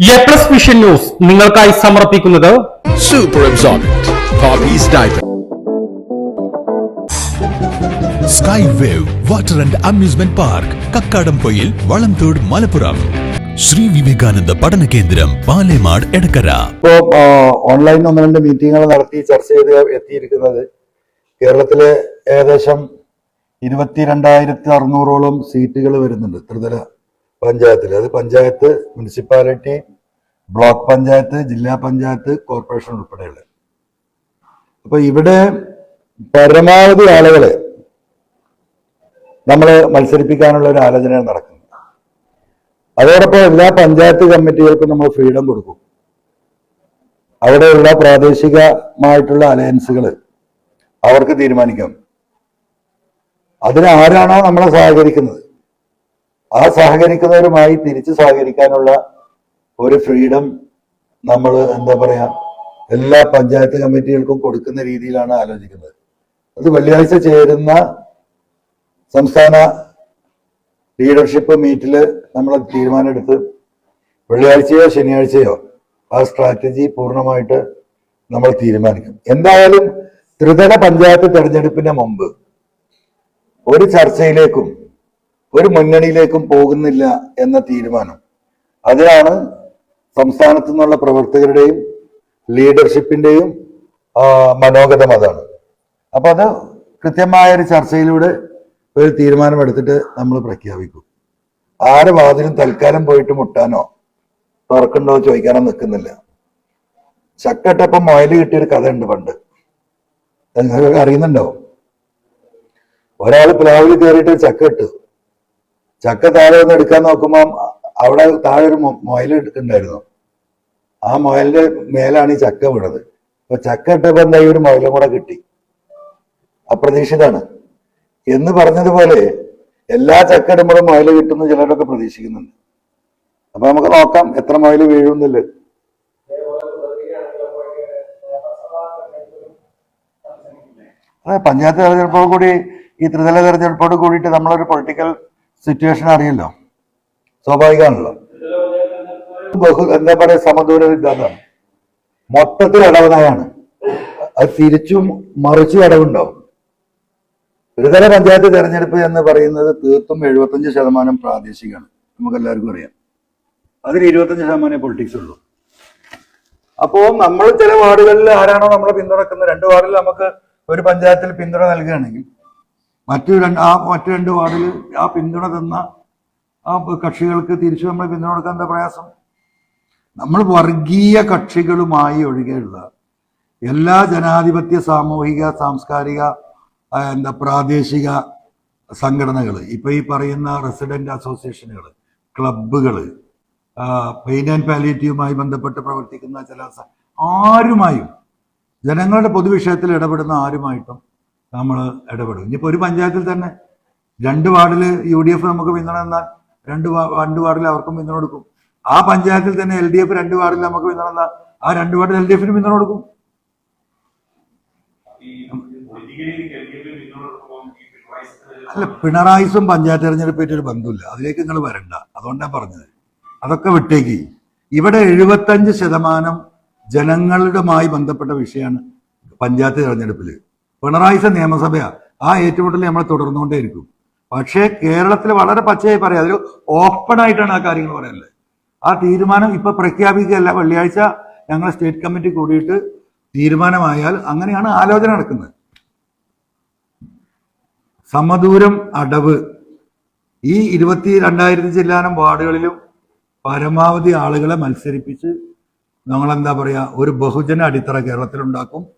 A plus vision news നിങ്ങൾക്കായി സമർപ്പിക്കുന്നത് Super absorbent. Poppy's diaper. Sky wave water and amusement park Kakkadampoyil Valamthode Malappuram Shri Vivekananda പഠന കേന്ദ്രം പാലേമാട് എടക്കര ഇപ്പോ online ഒന്ന് രണ്ട് മീറ്റിങ്ങുകൾ നടത്തി ചർച്ച ചെയ്ത് എത്തിയിരിക്കുന്നത് കേരളത്തിലെ ഏകദേശം ഇരുപത്തിരണ്ടായിരത്തി അറുന്നൂറോളം സീറ്റുകൾ വരുന്നുണ്ട് ത്രിതല പഞ്ചായത്തിൽ അത് പഞ്ചായത്ത് മുനിസിപ്പാലിറ്റി ബ്ലോക്ക് പഞ്ചായത്ത് ജില്ലാ പഞ്ചായത്ത് കോർപ്പറേഷൻ ഉൾപ്പെടെയുള്ള. അപ്പൊ ഇവിടെ പരമാവധി ആളുകളെ നമ്മൾ മത്സരിപ്പിക്കാനുള്ള ഒരു ആലോചന നടക്കുന്നത്. അതോടൊപ്പം എല്ലാ പഞ്ചായത്ത് കമ്മിറ്റികൾക്കും നമ്മൾ ഫ്രീഡം കൊടുക്കും. അവിടെയുള്ള പ്രാദേശികമായിട്ടുള്ള അലയൻസുകൾ അവർക്ക് തീരുമാനിക്കാം അതിന് ആരാണോ നമ്മളെ സഹകരിക്കുന്നത്. ആ സഹകരിക്കുന്നവരുമായി തിരിച്ച് സഹകരിക്കാനുള്ള ഒരു ഫ്രീഡം നമ്മൾ എന്താ പറയാ എല്ലാ പഞ്ചായത്ത് കമ്മിറ്റികൾക്കും കൊടുക്കുന്ന രീതിയിലാണ് ആലോചിക്കുന്നത്. അത് വെള്ളിയാഴ്ച ചേരുന്ന സംസ്ഥാന ലീഡർഷിപ്പ് മീറ്റിൽ നമ്മൾ തീരുമാനമെടുത്ത് വെള്ളിയാഴ്ചയോ ശനിയാഴ്ചയോ ആ സ്ട്രാറ്റജി പൂർണമായിട്ട് നമ്മൾ തീരുമാനിക്കും. എന്തായാലും ത്രിതല പഞ്ചായത്ത് തെരഞ്ഞെടുപ്പിന് മുമ്പ് ഒരു ചർച്ചയിലേക്കും ഒരു മുന്നണിയിലേക്കും പോകുന്നില്ല എന്ന തീരുമാനം. അതിനാണ് സംസ്ഥാനത്തു നിന്നുള്ള പ്രവർത്തകരുടെയും ലീഡർഷിപ്പിന്റെയും മനോഗതം അതാണ്. അപ്പൊ അത് കൃത്യമായ ഒരു ചർച്ചയിലൂടെ ഒരു തീരുമാനമെടുത്തിട്ട് നമ്മൾ പ്രഖ്യാപിക്കും. ആരെ വാതിലും തൽക്കാലം പോയിട്ട് മുട്ടാനോ തുറക്കണ്ടോ ചോദിക്കാനോ നിൽക്കുന്നില്ല. ചക്കട്ടപ്പം മൊയൽ കിട്ടിയൊരു കഥയുണ്ട് പണ്ട്. നിങ്ങൾക്കൊക്കെ ഒരാൾ പ്ലാവിൽ കയറിയിട്ട് ചക്ക ഇട്ടു. ചക്ക താഴെ ഒന്ന് എടുക്കാൻ നോക്കുമ്പോൾ അവിടെ താഴെ ഒരു മൊയൽ ഉണ്ടായിരുന്നു. ആ മൊയലിന്റെ മേലാണ് ഈ ചക്ക വീണത്. അപ്പൊ ചക്ക ഇട്ടപ്പോ ഈ ഒരു മുയലും കൂടെ കിട്ടി. അപ്രതീക്ഷിതാണ്. എന്ന് പറഞ്ഞതുപോലെ എല്ലാ ചക്ക ഇടുമ്പോഴും മുയൽ കിട്ടുന്ന ചിലരൊക്കെ പ്രതീക്ഷിക്കുന്നുണ്ട്. അപ്പൊ നമുക്ക് നോക്കാം എത്ര മുയൽ വീഴുന്നില്ല അതെ പഞ്ചായത്ത് തെരഞ്ഞെടുപ്പോട് കൂടി ഈ ത്രിതല തെരഞ്ഞെടുപ്പോട് കൂടിയിട്ട് നമ്മളൊരു പൊളിറ്റിക്കൽ സിറ്റുവേഷൻ അറിയല്ലോ. സ്വാഭാവികമാണല്ലോ. ബഹു എന്താ പറയാ സമദൂര സിദ്ധാന്തമാണ് മൊത്തത്തിൽ അടവനായാണ്. അത് തിരിച്ചും മറിച്ചും ഇടവുണ്ടോ ത്രിതല പഞ്ചായത്ത് തെരഞ്ഞെടുപ്പ് എന്ന് പറയുന്നത് തീർത്തും എഴുപത്തഞ്ച് ശതമാനം പ്രാദേശികമാണ്. നമുക്ക് എല്ലാവർക്കും അറിയാം. അതിൽ ഇരുപത്തഞ്ച് ശതമാനമേ പൊളിറ്റിക്സ് ഉള്ളൂ. അപ്പോ നമ്മൾ ചില വാർഡുകളിൽ ആരാണോ നമ്മളെ പിന്തുണക്കുന്നത്. രണ്ട് വാർഡിൽ നമുക്ക് ഒരു പഞ്ചായത്തിൽ പിന്തുണ നൽകുകയാണെങ്കിൽ മറ്റു രണ്ട് ആ മറ്റു രണ്ട് വാർഡിൽ ആ പിന്തുണ തന്ന ആ കക്ഷികൾക്ക് തിരിച്ചു നമ്മൾ പിന്തുണ കൊടുക്കാൻ എന്താ പ്രയാസം? നമ്മൾ വർഗീയ കക്ഷികളുമായി ഒഴികെയുള്ള എല്ലാ ജനാധിപത്യ സാമൂഹിക സാംസ്കാരിക എന്താ പ്രാദേശിക സംഘടനകൾ ഇപ്പൊ ഈ പറയുന്ന റെസിഡന്റ് അസോസിയേഷനുകൾ ക്ലബുകൾ പെയിൻ ആൻഡ് പാലിയേറ്റീവുമായി ബന്ധപ്പെട്ട് പ്രവർത്തിക്കുന്ന ചില ആരുമായും ജനങ്ങളുടെ പൊതുവിഷയത്തിൽ ഇടപെടുന്ന ആരുമായിട്ടും നമ്മൾ ഇടപെടും. ഇനിയിപ്പോൾ ഒരു പഞ്ചായത്തിൽ തന്നെ രണ്ട് വാർഡിൽ യു ഡി എഫ് നമുക്ക് പിന്തുണ എന്നാൽ രണ്ട് രണ്ട് വാർഡിൽ അവർക്കും പിന്തുണ കൊടുക്കും. ആ പഞ്ചായത്തിൽ തന്നെ എൽ ഡി എഫ് രണ്ട് വാർഡിൽ നമുക്ക് പിന്തുണ എന്നാൽ ആ രണ്ട് വാർഡിൽ എൽ ഡി എഫിന് പിന്തുണ കൊടുക്കും അല്ല പിണറായിസും പഞ്ചായത്ത് തെരഞ്ഞെടുപ്പായിട്ട് ഒരു ബന്ധമില്ല അതിലേക്ക് നിങ്ങൾ വരണ്ട. അതുകൊണ്ടാണ് പറഞ്ഞത്. അതൊക്കെ വിട്ടേക്ക്. ഇവിടെ എഴുപത്തഞ്ച് ശതമാനം ജനങ്ങളുമായി ബന്ധപ്പെട്ട വിഷയമാണ് പഞ്ചായത്ത് തെരഞ്ഞെടുപ്പിൽ പിണറായിസ നിയമസഭയാ. ആ ഏറ്റുമുട്ടൽ നമ്മൾ തുടർന്നുകൊണ്ടേയിരിക്കും. പക്ഷേ കേരളത്തിൽ വളരെ പച്ചയായി പറയാം. അതിൽ ഓപ്പൺ ആയിട്ടാണ് ആ കാര്യങ്ങൾ പറയുന്നത് ആ തീരുമാനം ഇപ്പൊ പ്രഖ്യാപിക്കുകയല്ല. വെള്ളിയാഴ്ച ഞങ്ങൾ സ്റ്റേറ്റ് കമ്മിറ്റി കൂടിയിട്ട് തീരുമാനമായാൽ അങ്ങനെയാണ് ആലോചന നടക്കുന്നത്. സമദൂരം അടവ്. ഈ ഇരുപത്തി രണ്ടായിരത്തി ചില്ലാനം വാർഡുകളിലും പരമാവധി ആളുകളെ മത്സരിപ്പിച്ച് നമ്മളെന്താ പറയാ ഒരു ബഹുജന അടിത്തറ കേരളത്തിലുണ്ടാക്കും.